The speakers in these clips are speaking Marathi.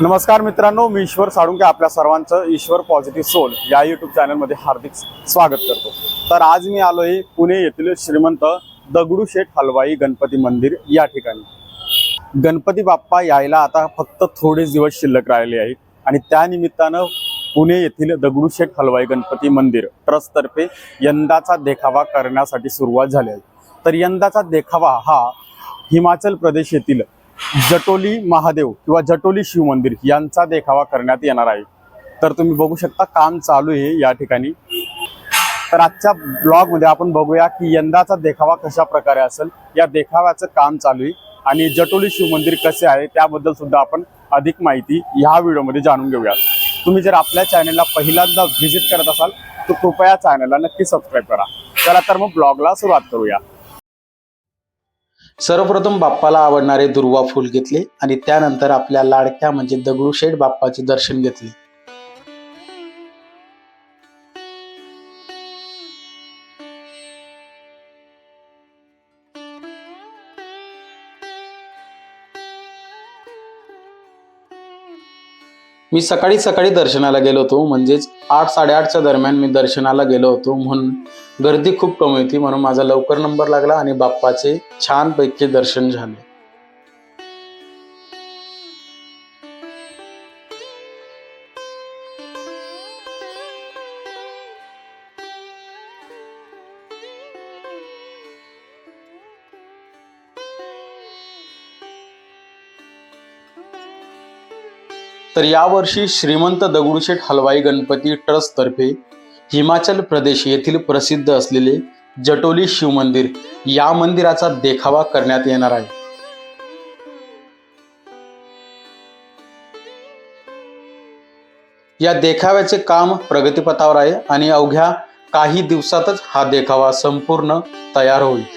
नमस्कार मित्रांनो मी ईश्वर साळुंके आपल्या सर्वांचं ईश्वर पॉझिटिव्ह सोल या युट्यूब चॅनलमध्ये हार्दिक स्वागत करतो. तर आज मी आलो आहे पुणे येथील श्रीमंत दगडूशेठ हलवाई गणपती मंदिर या ठिकाणी. गणपती बाप्पा यायला आता फक्त थोडेच दिवस शिल्लक राहिले आहेत आणि त्यानिमित्तानं पुणे येथील दगडूशेठ हलवाई गणपती मंदिर ट्रस्टतर्फे यंदाचा देखावा करण्यासाठी सुरुवात झाली आहे. तर यंदाचा देखावा हा हिमाचल प्रदेश येथील जटोली महादेव किंवा जटोली शिव मंदिर यांचा देखावा करण्यात येणार आहे. तर तुम्ही बघू शकता काम चालू आहे या ठिकाणी. तर आजच्या ब्लॉगमध्ये आपण बघूया की यंदाचा देखावा कशा प्रकारे असेल. या देखाव्याचं काम चालू आहे आणि जटोली शिव मंदिर कसे आहे त्याबद्दल सुद्धा आपण अधिक माहिती ह्या व्हिडिओमध्ये जाणून घेऊया तुम्ही जर आपल्या चॅनलला पहिल्यांदा व्हिजिट करत असाल तर कृपया चॅनलला नक्की सबस्क्राईब करा. चला तर मग ब्लॉगला सुरुवात करूया. सर्वप्रथम बाप्पाला आवडणारे दुर्वा फूल घेतले आणि त्यानंतर आपल्या लाडक्या म्हणजे दगडूशेठ बाप्पाचे दर्शन घेतले. मी सकाळी सकाळी दर्शनाला गेलो होतो म्हणजेच आठ साडेआठच्या दरम्यान मी दर्शनाला गेलो होतो म्हणून गर्दी खूप कमी होती म्हणून माझा लवकर नंबर लागला आणि बाप्पाचे छानपैकी दर्शन झाले. तर यावर्षी श्रीमंत दगडूशेठ हलवाई गणपती ट्रस्टतर्फे हिमाचल प्रदेश येथील प्रसिद्ध असलेले जटोली शिव मंदिर या मंदिराचा देखावा करण्यात येणार आहे. या देखाव्याचे काम प्रगतीपथावर आहे आणि अवघ्या काही दिवसातच हा देखावा संपूर्ण तयार होईल.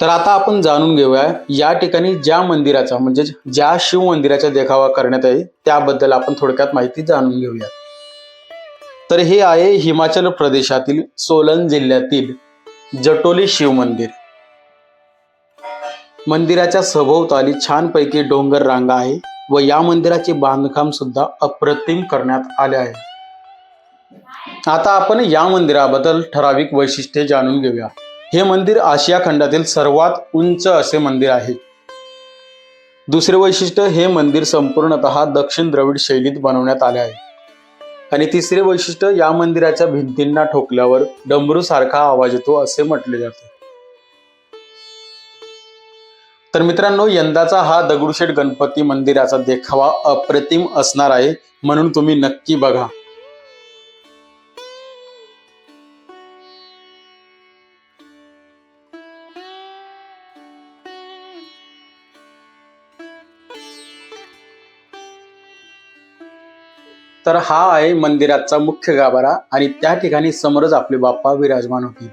तर आता आपण जाणून घेऊया या ठिकाणी ज्या मंदिराचा म्हणजे ज्या शिव मंदिराचा देखावा करण्यात येईल त्याबद्दल आपण थोडक्यात माहिती जाणून घेऊया. तर हे आहे हिमाचल प्रदेशातील सोलन जिल्ह्यातील जटोली शिव मंदिर. मंदिराच्या सभोवताली छानपैकी डोंगर रांगा आहे व या मंदिराचे बांधकाम सुद्धा अप्रतिम करण्यात आले आहे. आता आपण या मंदिराबद्दल ठराविक वैशिष्ट्ये जाणून घेऊया. हे मंदिर आशिया खंडातील सर्वात उंच असे मंदिर आहे. दुसरे वैशिष्ट्य हे मंदिर संपूर्णतः दक्षिण द्रविड शैलीत बनवण्यात आले आहे. आणि तिसरे वैशिष्ट्य या मंदिराच्या भिंतींना ठोकल्यावर डमरू सारखा आवाज येतो असे म्हटले जाते. तर मित्रांनो यंदाचा हा दगडूशेठ गणपती मंदिराचा देखावा अप्रतिम असणार आहे म्हणून तुम्ही नक्की बघा. तर हा आहे मंदिराचा मुख्य गाभारा आणि त्या ठिकाणी समोरच आपले बाप्पा विराजमान होते.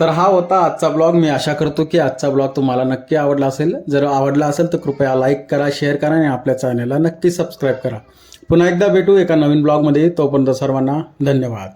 तर हा होता आजचा ब्लॉग. मी आशा करतो की आजचा ब्लॉग तुम्हाला नक्की आवडला असेल. जर आवडला असेल तर कृपया लाईक करा शेअर करा आणि आपल्या चॅनलला नक्की सबस्क्राईब करा. पुन्हा एकदा भेटू एका नवीन ब्लॉगमध्ये. तोपर्यंत सर्वांना धन्यवाद.